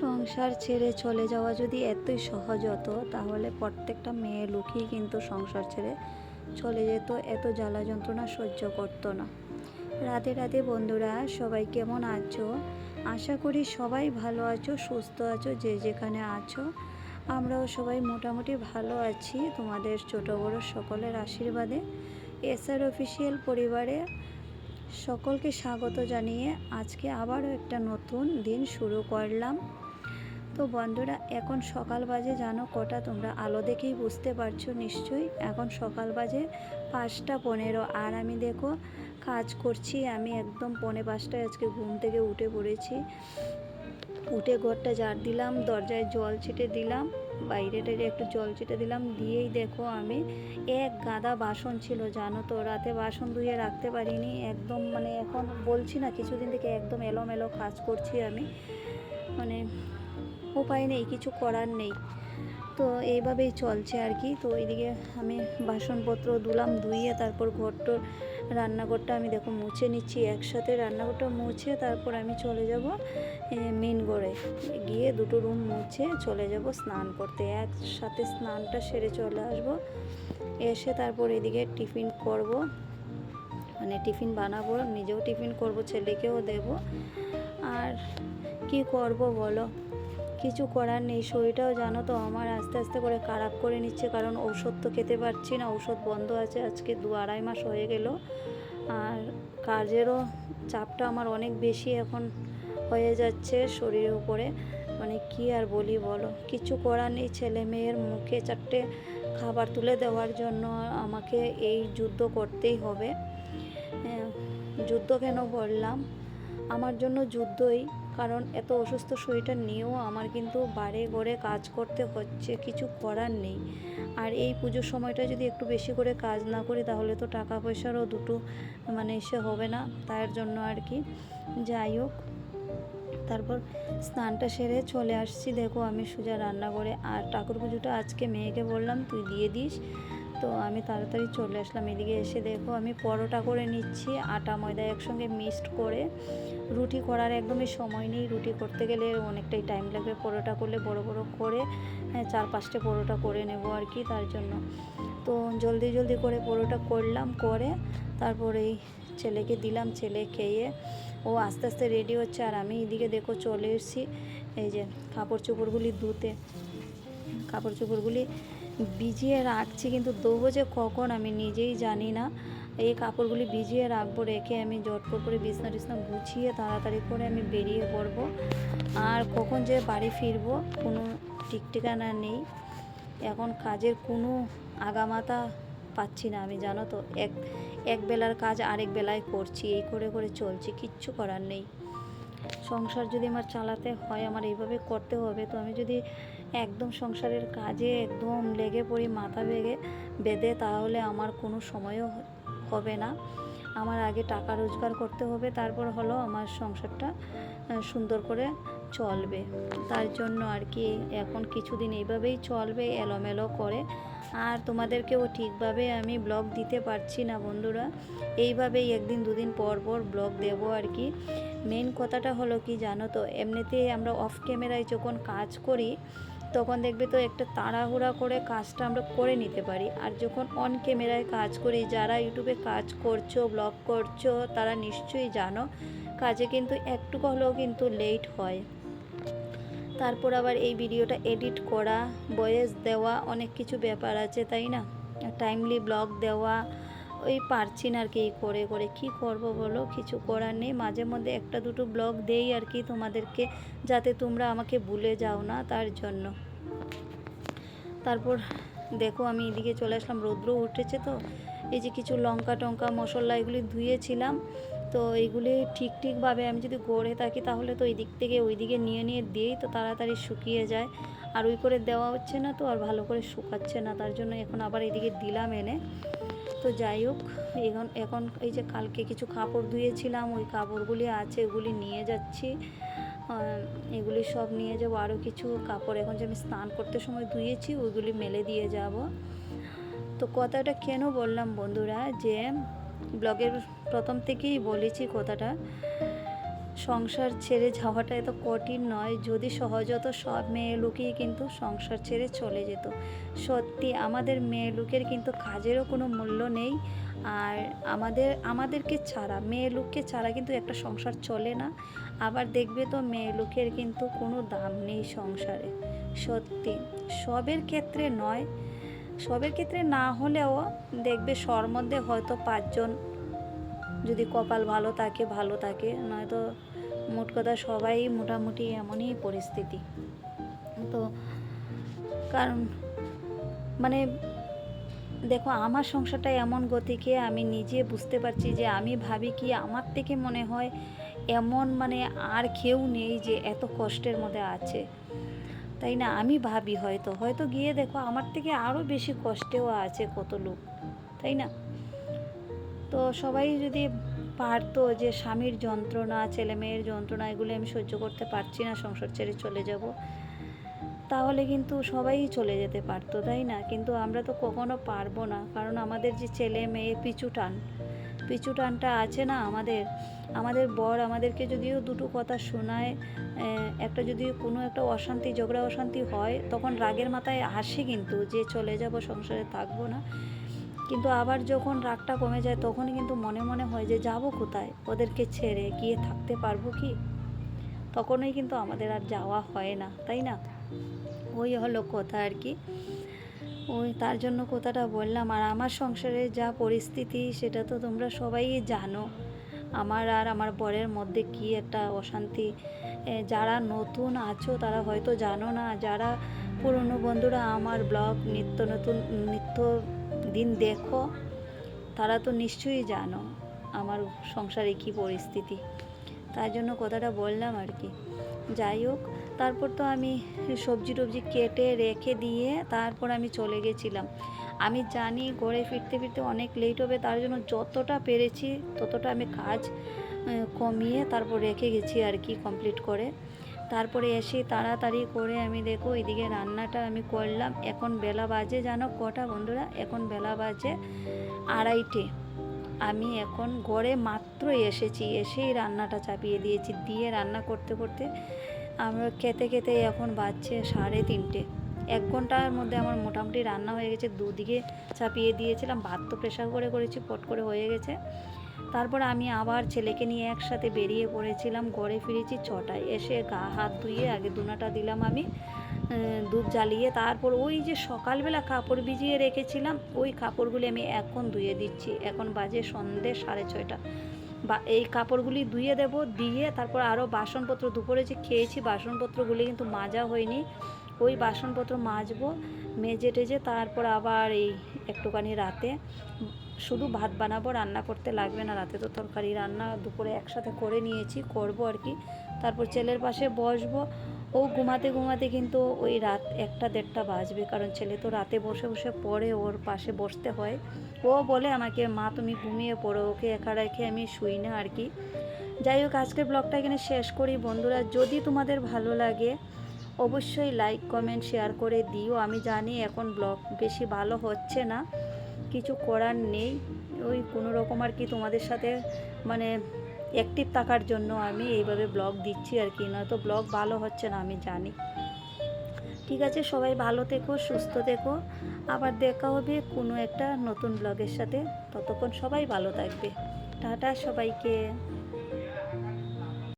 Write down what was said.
সংসার ছেড়ে চলে যাওয়া যদি এতই সহজ হতো, তাহলে প্রত্যেকটা মেয়ে লোকই কিন্তু সংসার ছেড়ে চলে যেত, এত জ্বালা যন্ত্রণা সহ্য করতো না। রাতে রাতে বন্ধুরা, সবাই কেমন আছো? আশা করি সবাই ভালো আছো, সুস্থ আছো, যে যেখানে আছো। আমরাও সবাই মোটামুটি ভালো আছি, তোমাদের ছোট বড় সকলের আশীর্বাদে। এসআর অফিসিয়াল পরিবারে সকলকে স্বাগত জানিয়ে আজকে আবারও একটা নতুন দিন শুরু করলাম। তো বন্ধুরা, এখন সকাল বাজে, জানো? কটা তোমরা? আলো দেখেই বুঝতে পারছ নিশ্চয়ই। এখন সকাল বাজে পাঁচটা পনেরো। আর আমি দেখো, কাজ করছি আমি একদম পৌনে পাঁচটায় আজকে ঘুম থেকে উঠে পড়েছি। উঠে ঘরটা ঝাড় দিলাম, দরজায় জল ছিটে দিলাম, বাইরে টাইরে একটু জল ছিটে দিলাম। দিয়েই দেখো আমি, এক গাদা বাসন ছিল, জানো তো? রাতে বাসন ধুয়ে রাখতে পারিনি, একদম মানে এখন বলছি না, কিছুদিন থেকে একদম এলোমেলো কাজ করছি আমি। মানে উপায় নেই, কিছু করার নেই। তো এইভাবেই চলছে আর কি। তো এইদিকে আমি বাসনপত্র ধুলাম, ধুইয়ে তারপর ঘরটোর রান্নাঘরটা আমি দেখো মুছে নিচ্ছি। একসাথে রান্নাঘরটা মুছে তারপর আমি চলে যাব মেন ঘরে গিয়ে দুটো রুম মুছে চলে যাব স্নান করতে। একসাথে স্নানটা সেরে চলে আসব। এসে তারপর এদিকে টিফিন করব। মানে টিফিন বানাবো, নিজেও টিফিন করব, ছেলেকেও দেব। আর কি করব বলো? কিছু করার নেই। শরীরটাও জানো তো আমার আস্তে আস্তে করে খারাপ করে নিচ্ছে কারণ ঔষধ তো খেতে পারছি না। ঔষধ বন্ধ আছে আজকে দু আড়াই মাস হয়ে গেল। আর কাজেরও চাপটা আমার অনেক বেশি এখন হয়ে যাচ্ছে শরীরের উপরে। মানে কি আর বলি বলো? কিছু করার নেই ছেলে মেয়ের মুখে চারটে খাবার তুলে দেওয়ার জন্য আমাকে এই যুদ্ধ করতেই হবে। হ্যাঁ, যুদ্ধ কেন বললাম আমার জন্য যুদ্ধই কারণ এত অসুস্থ শরীরটা নিয়েও আমার কিন্তু বাড়ি ঘরে কাজ করতে হচ্ছে, কিছু করার নেই। আর এই পুজোর সময়টা যদি একটু বেশি করে কাজ না করি, তাহলে তো টাকা পয়সারও দুটো মানে এসে হবে না, তার জন্য আর কি। যাই হোক, তারপর স্নানটা সেরে চলে আসছি। দেখো আমি সোজা রান্না করে আর ঠাকুর পুজোটা আজকে মেয়েকে বললাম, তুই দিয়ে দিস। তো আমি তাড়াতাড়ি চলে আসলাম। এদিকে এসে দেখো আমি পরোটা করে নিচ্ছি আটা ময়দা একসঙ্গে মিক্সড করে। রুটি করার একদমই সময় নেই। রুটি করতে গেলে অনেকটাই টাইম লাগবে পরোটা করলে বড় বড় করে হ্যাঁ, চার পাঁচটা পরোটা করে নেব আর কি তার জন্য। তো জলদি জলদি করে পরোটা করলাম করে তারপরে ছেলেকে দিলাম ছেলে খেয়ে। ও আস্তে আস্তে রেডি হচ্ছে আর আমি এদিকে দেখো চলে এসেছি এই যে কাপড় চোপড়গুলি ধুতে। কাপড় চোপড়গুলি ভিজিয়ে রাখছি, কিন্তু দেবো যে কখন আমি নিজেই জানি না। এই কাপড়গুলি ভিজিয়ে রাখব, রেখে আমি জটপট করে বিছনা টিছনা গুছিয়ে তাড়াতাড়ি করে আমি বেরিয়ে পড়ব। আর কখন যে বাড়ি ফিরবো, কোনো ঠিক ঠিকানা নেই। এখন কাজের কোনো আগামাতা পাচ্ছি না আমি, জানো তো? এক এক বেলার কাজ আরেক বেলায় করছি, এই করে করে চলছি, কিচ্ছু করার নেই। সংসার যদি আমার চালাতে হয়, আমার এইভাবে করতে হবে, তো আমি যদি একদম সংসারের কাজে একদম লেগে পড়ি, মাথা বেগে বেঁধে, তাহলে আমার কোনো সময়ও হবে না। আমার আগে টাকা রোজগার করতে হবে, তারপর হলো আমার সংসারটা সুন্দর করে চলবে। তার জন্য আর কি এখন কিছুদিন এইভাবেই চলবে, এলোমেলো করে। আর তোমাদেরকেও ঠিকভাবে আমি ব্লগ দিতে পারছি না বন্ধুরা। এইভাবেই একদিন দুদিন পর পর ব্লগ দেবো আর কি। মেন কথাটা হলো কি জানো তো, এমনিতে আমরা অফ ক্যামেরায় যখন কাজ করি তখন দেখবে তো একটা তাড়াহুড়া করে কাজটা আমরা করে নিতে পারি। আর যখন অন ক্যামেরায় কাজ করি, যারা ইউটিউবে কাজ করছ ব্লগ করছ, তারা নিশ্চয়ই জানো, কাজে কিন্তু একটু হলেও কিন্তু লেট হয়। তারপর আবার এই ভিডিওটা এডিট করা ভয়েস দেওয়া, অনেক কিছু ব্যাপার আছে, তাই না? টাইমলি ব্লগ দেওয়া ওই পারছি না আর কি করে করে কি করব বলো? কিছু করার নেই। মাঝে মধ্যে একটা দুটো ব্লগ দেই আর কি তোমাদেরকে, যাতে তোমরা আমাকে ভুলে যাও না তার জন্য। তারপর দেখো আমি এদিকে চলে আসলাম, রৌদ্র উঠেছে তো। এই যে কিছু লঙ্কা টঙ্কা, মশলা এগুলি ধুয়েছিলাম। তো এইগুলি ঠিক ঠিকভাবে আমি যদি গড়ে থাকি তাহলে তো এই দিক থেকে ওই দিকে নিয়ে নিয়ে দিয়েই তো তাড়াতাড়ি শুকিয়ে যায়। আর ওই করে দেওয়া হচ্ছে না তো, আর ভালো করে শুকাচ্ছে না। তার জন্য এখন আবার এইদিকে দিলাম এনে। তো যাই হোক, এখন এখন এই যে কালকে কিছু কাপড় ধুয়েছিলাম, ওই কাপড়গুলি আছে, ওগুলি নিয়ে যাচ্ছি। এগুলি সব নিয়ে যাব। আরও কিছু কাপড় এখন যে আমি স্নান করতে সময় ধুয়েছি, ওইগুলি মেলে দিয়ে যাব। তো কথাটা কেন বললাম বন্ধুরা, যে ব্লগের প্রথম থেকেই বলেছি কথাটা সংসার ছেড়ে যাওয়াটা এত কঠিন নয়। যদি সহজত সব মেয়ে লোকই কিন্তু সংসার ছেড়ে চলে যেত। সত্যি আমাদের মেয়ে লোকের কিন্তু কাজেরও কোনো মূল্য নেই। আর আমাদের, আমাদেরকে ছাড়া, মেয়ে লোককে ছাড়া কিন্তু একটা সংসার চলে না। আবার দেখবে তো মেয়ে লোকের কিন্তু কোনো দাম নেই সংসারে। সত্যি, সবের ক্ষেত্রে নয়। সবের ক্ষেত্রে না হলেও দেখবে সর মধ্যে হয়তো পাঁচজন যদি কপাল ভালো থাকে ভালো থাকে। নয়তো মোট কথা সবাই মোটামুটি এমনই পরিস্থিতি। তো কারণ মানে দেখো আমার সংসারটা এমন গতিকে আমি নিজে বুঝতে পারছি যে আমি ভাবি কি আমার থেকে মনে হয় এমন মানে আর কেউ নেই যে এত কষ্টের মধ্যে আছে। তাই না? আমি ভাবি হয়তো হয়তো গিয়ে দেখো আমার থেকে আরও বেশি কষ্টেও আছে কত লোক, তাই না? তো সবাই যদি পারতো যে স্বামীর যন্ত্রণা, ছেলে মেয়ের যন্ত্রণা, এগুলো আমি সহ্য করতে পারছি না, সংসার ছেড়ে চলে যাব। তাহলে কিন্তু সবাই চলে যেতে পারতো, তাই না? কিন্তু আমরা তো কখনো পারব না, কারণ আমাদের যে ছেলে মেয়ে পিছু টান, পিছু টানটা আছে না আমাদের। আমাদের বর আমাদেরকে যদিও দুটো কথা শোনায় একটা যদি কোনো একটা অশান্তি, ঝগড়া অশান্তি হয়, তখন রাগের মাথায় আসে কিন্তু যে চলে যাব, সংসারে থাকব না। কিন্তু আবার যখন রাগটা কমে যায় তখনই কিন্তু মনে মনে হয় যে, যাব কোথায়? ওদেরকে ছেড়ে গিয়ে থাকতে পারব কি? তখনই কিন্তু আমাদের আর যাওয়া হয় না, তাই না? ওই হলো কথা আর কি। ওই তার জন্য কথাটা বললাম, আর আমার সংসারে যা পরিস্থিতি, সেটা তো তোমরা সবাই জানো। আমার আর আমার বরের মধ্যে কি একটা অশান্তি? যারা নতুন আছো, তারা হয়তো জানো না, যারা পুরনো বন্ধুরা, আমার ব্লগ নিত্য নতুন, নিত্য দিন দেখো, তারা তো নিশ্চয়ই জানো আমার সংসারে কী পরিস্থিতি। তার জন্য কথাটা বললাম আর কি। যাই হোক, তারপর তো আমি সবজি টবজি কেটে রেখে দিয়ে তারপর আমি চলে গেছিলাম। আমি জানি ঘরে ফিরতে ফিরতে অনেক লেট হবে, তার জন্য যতটা পেরেছি ততটা আমি কাজ কমিয়ে তারপর রেখে গেছি আর কি কমপ্লিট করে। তারপরে এসে তাড়াতাড়ি করে আমি দেখো এদিকে রান্নাটা আমি করলাম। এখন বেলা বাজে, জানো কটা বন্ধুরা? এখন বেলা বাজে আড়াইটে। আমি এখন ঘরে মাত্র এসেছি, এসেই রান্নাটা চাপিয়ে দিয়েছি। দিয়ে রান্না করতে করতে আমরা খেতে খেতে এখন বাজছে সাড়ে তিনটে। এক ঘণ্টার মধ্যে আমার মোটামুটি রান্না হয়ে গেছে। দুদিকে চাপিয়ে দিয়েছিলাম, ভাত তো প্রেশার করে করেছি, পট করে হয়ে গেছে। তারপর আমি আবার ছেলেকে নিয়ে একসাথে বেরিয়ে পড়েছিলাম, ঘরে ফিরেছি ছটায়। এসে গা হাত ধুয়ে আগে দুনাটা দিলাম আমি ধূপ জ্বালিয়ে তারপর ওই যে সকালবেলা কাপড় ভিজিয়ে রেখেছিলাম, ওই কাপড়গুলি আমি এখন ধুয়ে দিচ্ছি। এখন বাজে সন্ধে সাড়ে ছয়টা। বা এই কাপড়গুলি ধুয়ে দেব, দিয়ে তারপর আরও বাসনপত্র দুপুরে যে খেয়েছি, বাসনপত্রগুলি কিন্তু মাজা হয়নি। ওই বাসনপত্র মাজবো, মেজে টেজে তারপর আবার এই একটুখানি রাতে, শুধু ভাত বানাবো, রান্না করতে লাগবে না রাতে তো তরকারি, রান্না দুপুরে একসাথে করে নিয়েছি, করব আর কি। তারপর ছেলের পাশে বসবো। ও ঘুমাতে ঘুমাতে কিন্তু ওই রাত একটা দেড়টা বাজবে, কারণ ছেলে তো রাতে বসে বসে পড়ে, ওর পাশে বসতে হয়। ও বলে আমাকে, মা, তুমি ঘুমিয়ে পড়ো, ওকে একা রেখে আমি শুই না আর কি। যাই হোক, আজকের ব্লগটা এখানে শেষ করি। বন্ধুরা, যদি তোমাদের ভালো লাগে অবশ্যই লাইক কমেন্ট শেয়ার করে দিও। আমি জানি এখন ব্লগ বেশি ভালো হচ্ছে না, কিছু করার নেই। ওই কোনো রকম আর কি তোমাদের সাথে মানে অ্যাক্টিভ থাকার জন্য আমি এইভাবে ব্লগ দিচ্ছি আর কি, নয়তো ব্লগ ভালো হচ্ছে না, আমি জানি। ঠিক আছে, সবাই ভালো থেকো, সুস্থ থেকো। আবার দেখা হবে কোনো একটা নতুন ব্লগের সাথে। ততক্ষণ সবাই ভালো থাকবে। টাটা সবাইকে।